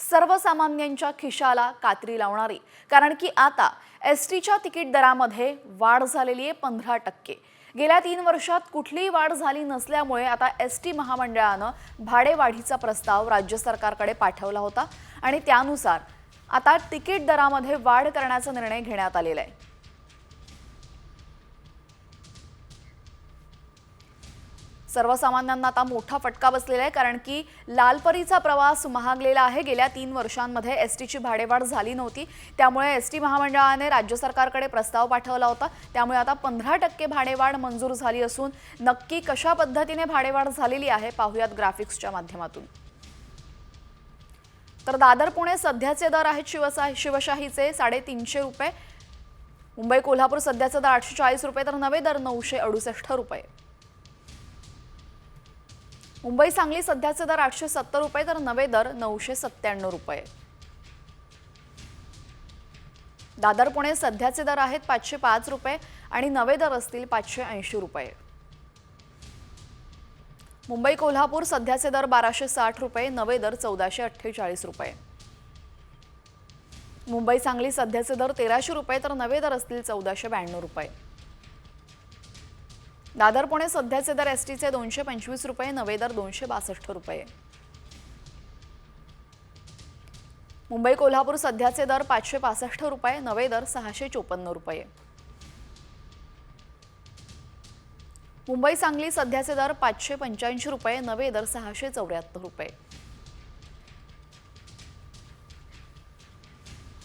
सर्वसामान्यांच्या खिशाला कात्री लावणारी. कारण की आता एस टीच्या तिकीट दरामध्ये वाढ झालेली आहे पंधरा टक्के. गेल्या तीन वर्षात कुठलीही वाढ झाली नसल्यामुळे आता एस टी महामंडळानं भाडेवाढीचा प्रस्ताव राज्य सरकारकडे पाठवला होता आणि त्यानुसार आता तिकीट दरामध्ये वाढ करण्याचा निर्णय घेण्यात आलेला आहे. सर्वसामान्यांना आता मोठा फटका बसलेला आहे कारण की लालपरीचा प्रवास महागलेला आहे. गेल्या तीन वर्षांमध्ये एस टीची भाडेवाढ झाली नव्हती. त्यामुळे एस टी महामंडळाने राज्य सरकारकडे प्रस्ताव पाठवला होता. त्यामुळे आता पंधरा टक्के भाडेवाढ मंजूर झाली असून नक्की कशा पद्धतीने भाडेवाढ झालेली आहे पाहुयात ग्राफिक्सच्या माध्यमातून. तर दादर पुणे सध्याचे दर आहेत शिवसा शिवशाहीचे साडेतीनशे रुपये. मुंबई कोल्हापूर सध्याचं दर आठशे चाळीस रुपये तर नवे दर नऊशे अडुसष्ट रुपये. मुंबई सांगली सध्याचे दर आठशे सत्तर रुपये तर नवे दर नऊशे सत्त्याण्णव रुपये. दादर पुणे सध्याचे दर आहेत पाचशे पाच रुपये आणि नवे दर असतील पाचशे ऐंशी रुपये. मुंबई कोल्हापूर सध्याचे दर बाराशे साठ रुपये नवे दर चौदाशे अठ्ठेचाळीस रुपये. मुंबई सांगली सध्याचे दर तेराशे रुपये तर नवे दर असतील चौदाशे ब्याण्णव रुपये. दादर पुणे सध्याचे दर एस टीचे दोनशे पंचवीस रुपये नवे दर दोनशे बासष्ट रुपये. मुंबई कोल्हापूर सध्याचे दर पाचशे पासष्ट रुपये नवे दर सहाशे चोपन्न रुपये. मुंबई सांगली सध्याचे दर पाचशे पंच्याऐंशी रुपये नवे दर सहाशे चौऱ्याहत्तर रुपये.